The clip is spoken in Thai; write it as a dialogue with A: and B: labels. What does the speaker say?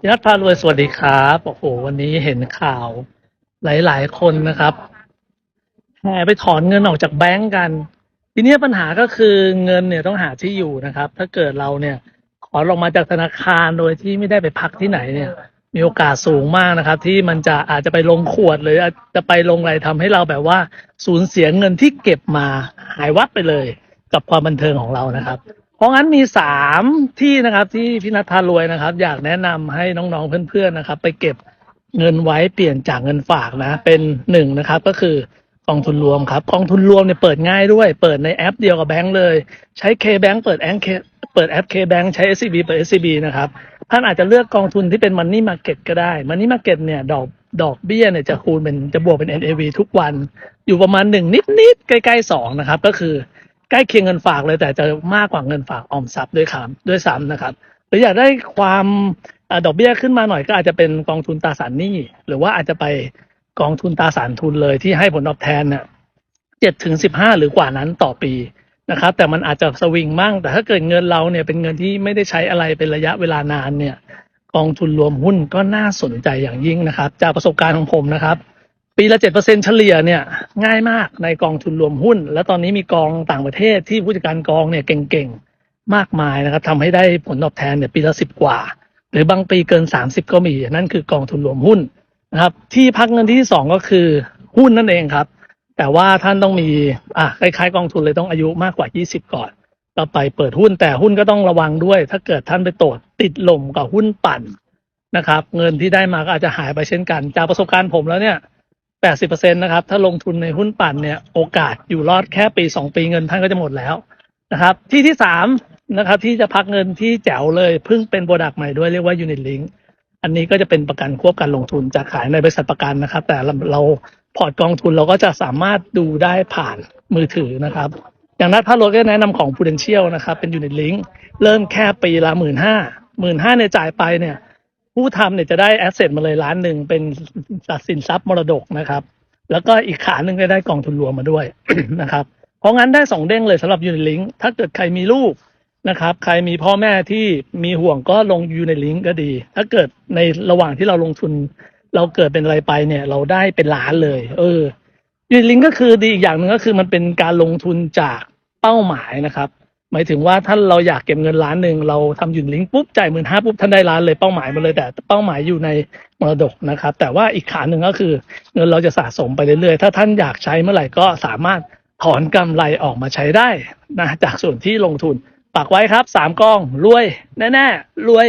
A: พี่นัทพารวยสวัสดีครับโอ้โหวันนี้เห็นข่าว หลาย ๆ คนนะครับแห่ไปถอนเงินออกจากแบงก์กัน ทีนี้ปัญหาก็คือเงินเนี่ยต้องหาที่อยู่นะครับ ถ้าเกิดเราเนี่ยถอนออกมาจากธนาคารโดยที่ไม่ได้ไปพักที่ไหนเนี่ย มีโอกาสสูงมากนะครับ ที่มันจะอาจจะไปลงขวด หรืออาจจะไปลงอะไรทำให้เราแบบว่า สูญเสียเงินที่เก็บมาหายวับไปเลย กับความบันเทิงของเรานะครับ เพราะงั้นมีสามที่นะครับที่พี่นัทพารวยนะครับ อยากแนะนำให้น้องๆเพื่อนๆนะครับ ไปเก็บเงินไว้เปลี่ยนจากเงินฝากนะ เป็นหนึ่งนะครับ ก็คือกองทุนรวมครับ กองทุนรวมเนี่ยเปิดง่ายด้วย เปิดในแอปเดียวกับแบงก์เลย ใช้ K-Bank เปิดแอป K เปิดแอป K-Bank ใช้ SCB เปิด SCB นะครับ ท่านอาจจะเลือกกองทุนที่เป็น Money Market ก็ได้ Money Market เนี่ยดอกดอกเบี้ยเนี่ยจะคูณเป็นจะบวกเป็น NAV ทุกวัน อยู่ประมาณหนึ่งนิดๆ ใกล้ๆสองนะครับ ก็คือ ใกล้เคียงเงินฝากเลย แต่จะมากกว่าเงินฝากออมทรัพย์ด้วยครับด้วยซ้ำนะครับ หรืออยากได้ความอดอกเบี้ยขึ้นมาหน่อยก็อาจจะเป็นกองทุนตราสารหนี้หรือว่าอาจจะไปกองทุนตราสารทุนเลยที่ให้ผลตอบแทนเนี่ยเจ็ดถึงสิบห้าหรือกว่านั้นต่อปีนะครับ แต่มันอาจจะสวิงมั่งแต่ถ้าเกิดเงินเราเนี่ยเป็นเงินที่ไม่ได้ใช้อะไรเป็นระยะเวลานานเนี่ย กองทุนรวมหุ้นก็น่าสนใจอย่างยิ่งนะครับ จากประสบการณ์ของผมนะครับ ปีละเจ็ดเปอร์เซ็นเฉลี่ยเนี่ยง่ายมากในกองทุนรวมหุ้น และตอนนี้มีกองต่างประเทศที่ผู้จัดการกองเนี่ยเก่งๆ มากมายนะครับทำให้ได้ผลตอบแทนเนี่ยปีละสิบกว่า หรือบางปีเกินสามสิบก็มี นั่นคือกองทุนรวมหุ้นนะครับ ที่พักเงินที่สองก็คือหุ้นนั่นเองครับ แต่ว่าท่านต้องมีอะคล้ายๆ กองทุนเลยต้องอายุมากกว่ายี่สิบก่อนก็ไปเปิดหุ้นแต่หุ้นก็ต้องระวังด้วย ถ้าเกิดท่านไปตดติดลมกับหุ้นปั่นนะครับ เงินที่ได้มาก็อาจจะหายไปเช่นกัน จากประสบการณ์ผมแล้วเนี่ย 80%นะครับ ถ้าลงทุนในหุ้นปั่นเนี่ย โอกาสอยู่รอดแค่ปี 2 ปีเงินท่านก็จะหมดแล้วนะครับ ที่ที่สามนะครับ ที่จะพักเงินที่แจ๋วเลยเพิ่งเป็นโปรดักต์ใหม่ด้วยเรียกว่า Unit Link อันนี้ก็จะเป็นประกันควบการลงทุนจะขายในบริษัทประกันนะครับ แต่เราเราพอร์ตกองทุนเราก็จะสามารถดูได้ผ่านมือถือนะครับ อย่างนัดพาโรก็แนะนำของ Prudential นะครับ เป็น Unit Link เริ่มแค่ปีละหมื่นห้าหมื่นห้าเนี่ยจ่ายไปเนี่ย ผู้ทำเนี่ยจะได้แอสเซทมาเลยล้านหนึ่งเป็นสินทรัพย์มรดกนะครับ แล้วก็อีกขาหนึ่งได้กองทุนรวมมาด้วยนะครับ เพราะงั้นได้สองเด้งเลยสำหรับยูนิลิงถ้าเกิดใครมีลูกนะครับ ใครมีพ่อแม่ที่มีห่วงก็ลงยูนิลิงก็ดี ถ้าเกิดในระหว่างที่เราลงทุน เราเกิดเป็นอะไรไปเนี่ย เราได้เป็นล้านเลย เออยูนิลิงก็คือดีอีกอย่างหนึ่งก็คือมันเป็นการลงทุนจากเป้าหมายนะครับ หมายถึงว่าท่านเราอยากเก็บเงินล้านหนึ่งเราทำหยุ่นลิงปุ๊บจ่ายหมื่นห้าปุ๊บท่านได้ล้านเลยเป้าหมายมาเลยแต่เป้าหมายอยู่ในมรดกนะครับ แต่ว่าอีกขาหนึ่งก็คือ เงินเราจะสะสมไปเรื่อยๆ ถ้าท่านอยากใช้เมื่อไหร่ก็สามารถถอนกำไรออกมาใช้ได้นะจากส่วนที่ลงทุนฝากไว้ครับสามกองรวยแน่ๆรวย